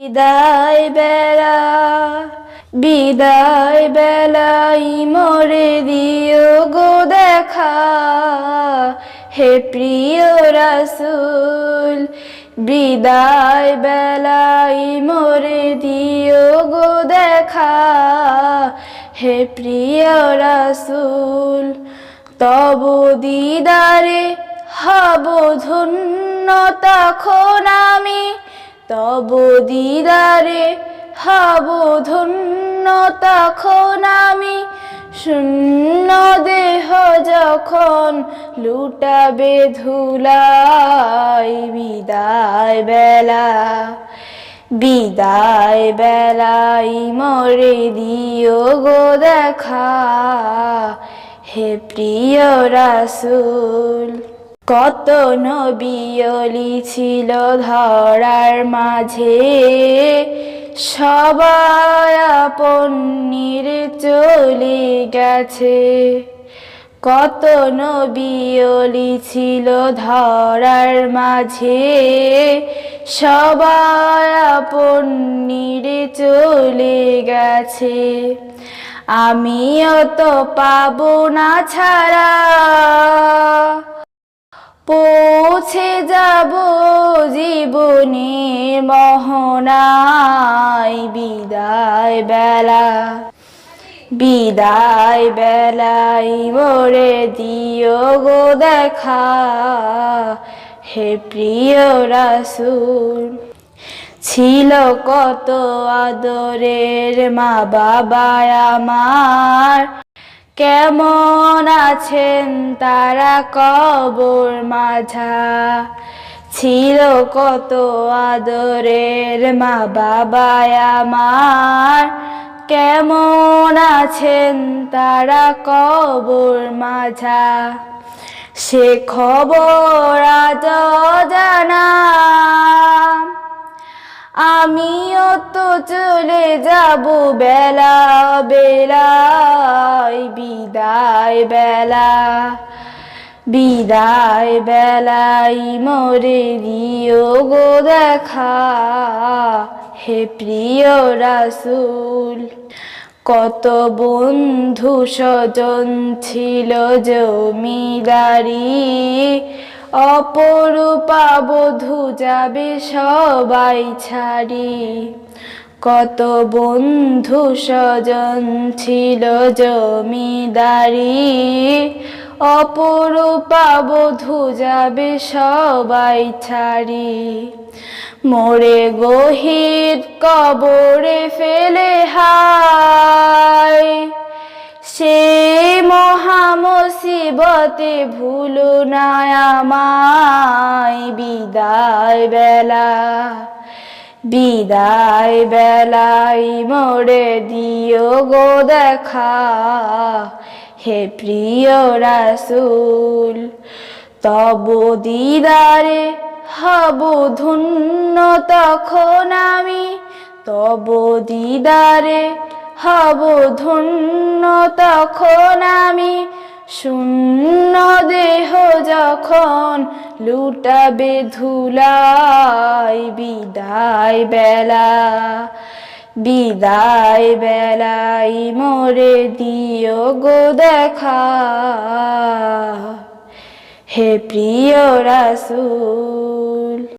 বিদায় বেলা, বিদায় বেলাই মরে দিও গো দেখা। হে প্রিয় রাসুল, বিদায় বেলাই মরে দিও গো দেখা। হে প্রিয় রাসুল, তব দিদারে হব ধন্য তখন আমি তব দিদারে হব ধন্য তখন আমি। শূন্য দেহ যখন লুটাবে ধুলাই, বিদায় বেলা, বিদায় বেলাই মরে দিও গো দেখা। হে প্রিয় রাসুল কত নবিয়লি ছিল ধরার মাঝে। সবাই আপন নিরে চলে গেছে। কত নবিয়লি ছিল ধরার মাঝে। সবাই আপন নিরে চলে গেছে। আমিও তো পাবো না ছাড়া। পৌঁছে যাব জীবনের মোহনায়। বিদায় বেলা, বিদায় বেলাই মোরে দিও গো দেখা। হে প্রিয় রাসুল, ছিল কত আদরের মা বাবা আমার। কেমন আছেন তারা কবর মাঝা? ছিল কত আদরের মা বাবা আমার। কেমন আছেন তারা কবর মাঝা? সে খবর আজ জানা। আমিও তো চলে যাব বেলা বেলায় বিদায় বেলা, বিদায় বেলাই মোরে দিও গো দেখা। হে প্রিয় রাসুল, কত বন্ধু স্বজন ছিল জমিদারি। অপরূপা বধূ যাবে সবাই ছাড়ি। কত বন্ধু স্বজন ছিল জমিদারি। অপরূপা বধূ যাবে সবাই ছাড়ি। মোরে গহিত কবরে ফেলে হায়। সে মহামসিবতে ভুলো না আমায় বিদায় বেলা বিদায় বেলাই মোরে দিও গো দেখা। হে প্রিয় রাসুল, তব দিদারে হব ধন্য তখন আমি। তব দিদারে হব ধন্য তখন আমি। শূন্য দেহ যখন লুটাবে ধুলাই বিদায় বেলা বিদায় বেলাই মোরে দিও গো দেখা। হে প্রিয় রাসুল।